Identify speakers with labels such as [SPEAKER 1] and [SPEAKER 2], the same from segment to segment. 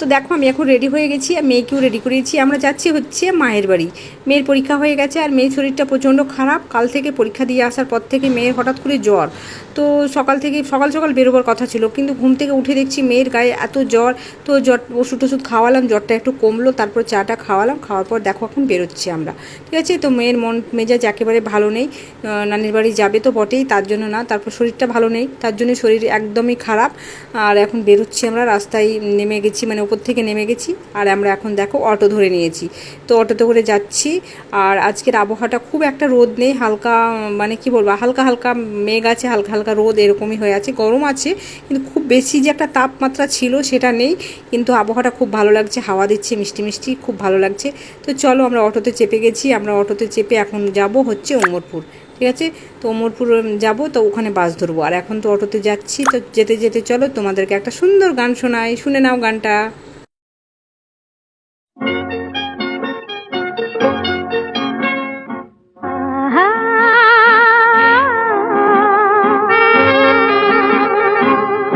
[SPEAKER 1] তো দেখো, আমি এখন রেডি হয়ে গেছি, আর মেয়েকেও রেডি করেছি আমরা যাচ্ছি হচ্ছে মায়ের বাড়ি। মেয়ের পরীক্ষা হয়ে গেছে, আর মেয়ের শরীরটা প্রচণ্ড খারাপ। কাল থেকে পরীক্ষা দিয়ে আসার পর থেকে মেয়ের হঠাৎ করে জ্বর। তো সকাল থেকে, সকাল সকাল বেরোবার কথা ছিল, কিন্তু ঘুম থেকে উঠে দেখছি মেয়ের গায়ে এত জ্বর। তো জ্বর, ওষুধ টষুধ খাওয়ালাম, জ্বরটা একটু কমলো, তারপর চাটা খাওয়ালাম, খাওয়ার পর দেখো এখন বেরোচ্ছি আমরা। ঠিক আছে? তো মেয়ের মন, মেজাজ একেবারে ভালো নেই। নানির বাড়ি যাবে তো বটেই, তার জন্য না, তারপর শরীরটা ভালো নেই। তার জন্য শরীর একদমই খারাপ। আর এখন বেরোচ্ছি আমরা, রাস্তায় নেমে গেছি মানে ওপর থেকে নেমে গেছি আর আমরা এখন দেখো অটো ধরে নিয়েছি। তো অটোতে করে যাচ্ছি আর আজকের আবহাওয়াটা খুব একটা রোদ নেই, হালকা মানে কি বলব, হালকা হালকা মেঘ আছে, হালকা হালকা রোদ এরকমই হয়ে আছে, গরম আছে, কিন্তু খুব বেশি যে একটা তাপমাত্রা ছিল সেটা নেই, কিন্তু আবহাওয়াটা খুব ভালো লাগছে, হাওয়া দিচ্ছে, মিষ্টি মিষ্টি, খুব ভালো লাগছে। তো চলো আমরা অটোতে চেপে গেছি, আমরা অটোতে চেপে এখন যাব হচ্ছে ওমরপুর ঠিক আছে? তো ওমরপুর যাব, তো ওখানে বাস ধরবো। আর এখন তো অটোতে যাচ্ছি, তো যেতে যেতে চলো, তোমাদেরকে একটা সুন্দর গান শোনাই। শুনে নাও গানটা।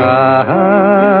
[SPEAKER 2] La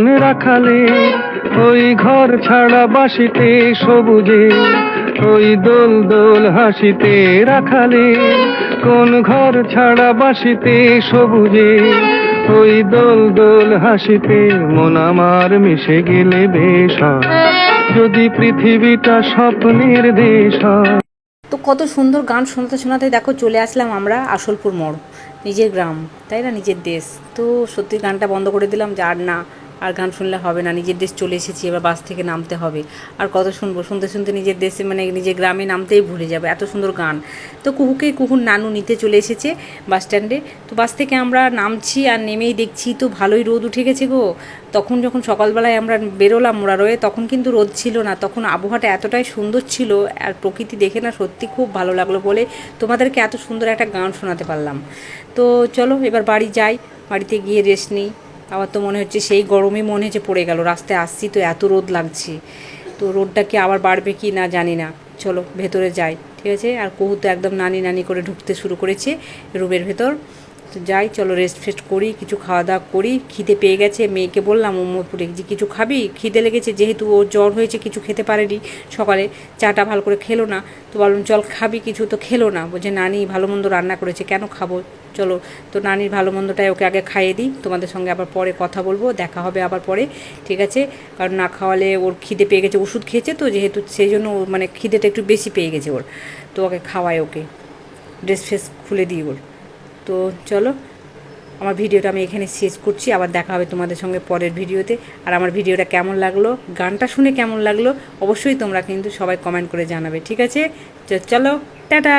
[SPEAKER 3] কোন রাখালে, ওই ঘর ছাড়া বাসিতে সবুজে, ওই দোল দোল হাসিতে রাখালে, কোন ঘর ছাড়া বাসিতে সবুজে, ওই দোল দোল হাসিতে মন আমার মিশে গেলে বেশ যদি পৃথিবীটা স্বপ্নের দেশ
[SPEAKER 1] তো কত সুন্দর গান শোনাতে শোনাতে দেখো চলে আসলাম আমরা আসলপুর মোড়, নিজের গ্রাম, তাই না? নিজের দেশ। তো সত্যি গানটা বন্ধ করে দিলাম, যার না আর গান শুনলে হবে না। নিজের দেশ চলে এসেছি, এবার বাস থেকে নামতে হবে। আর কত শুনব, শুনতে শুনতে নিজের দেশে মানে নিজের গ্রামে নামতেই ভুলে যাবে। এত সুন্দর গান। তো কুহুকে কুহুর নানু নিতে চলে এসেছে বাস স্ট্যান্ডে। তো বাস থেকে আমরা নামছি আর নেমেই দেখছি, তো ভালোই রোদ উঠে গেছে গো। তখন যখন সকালবেলায় আমরা বেরোলাম মোড়ারোয়ে তখন কিন্তু রোদ ছিল না। তখন আবহাওয়াটা এতটাই সুন্দর ছিল আর প্রকৃতি দেখে না সত্যি খুব ভালো লাগল বলে তোমাদেরকে এত সুন্দর একটা গান শোনাতে পারলাম। তো চলো এবার বাড়ি যাই, বাড়িতে গিয়ে রেস্ট নিই। আমার তো মনে হচ্ছে সেই গরমে মনে হচ্ছে পড়ে গেল। রাস্তায় আসছি তো এত রোদ লাগছে। তো রোদটা কি আবার বাড়বে কি না জানি না। চলো ভেতরে যাই, ঠিক আছে? আর কুহু তো একদম নানি নানি করে ঢুকতে শুরু করেছে রুমের ভেতর। তো যাই, চলো রেস্ট ফেস্ট করি, কিছু খাওয়া দাওয়া করি। খিদে পেয়ে গেছে, মেয়েকে বললাম ওমরপুরে যে কিছু খাবি? খিদে লেগেছে, যেহেতু ওর জ্বর হয়েছে, কিছু খেতে পারেনি। সকালে চাটা ভালো করে খেলো না। তো বললাম, চল খাবি কিছু। তো খেলো না। বলছে, নানি ভালো মন্দ রান্না করেছে, কেন খাব? চলো, তো নানির ভালো মন্দটাই ওকে আগে খাইয়ে দিই। তোমাদের সঙ্গে আবার পরে কথা বলব, দেখা হবে আবার পরে, ঠিক আছে? কারণ না খাওয়ালে ওর খিদে পেয়ে গেছে, ওষুধ খেয়েছে তো, যেহেতু সেই জন্য মানে খিদেটা একটু বেশি পেয়ে গেছে ওর। তো ওকে খাওয়াই ওকে। ড্রেস ফ্রেস খুলে দিই ওর। তো চলো, আমার ভিডিওটা আমি এখানে শেষ করছি, আবার দেখা হবে তোমাদের সঙ্গে পরের ভিডিওতে। আর আমার ভিডিওটা কেমন লাগল, গানটা শুনে কেমন লাগল, অবশ্যই তোমরা কিন্তু সবাই কমেন্ট করে জানাবে, ঠিক আছে? চলো, টাটা!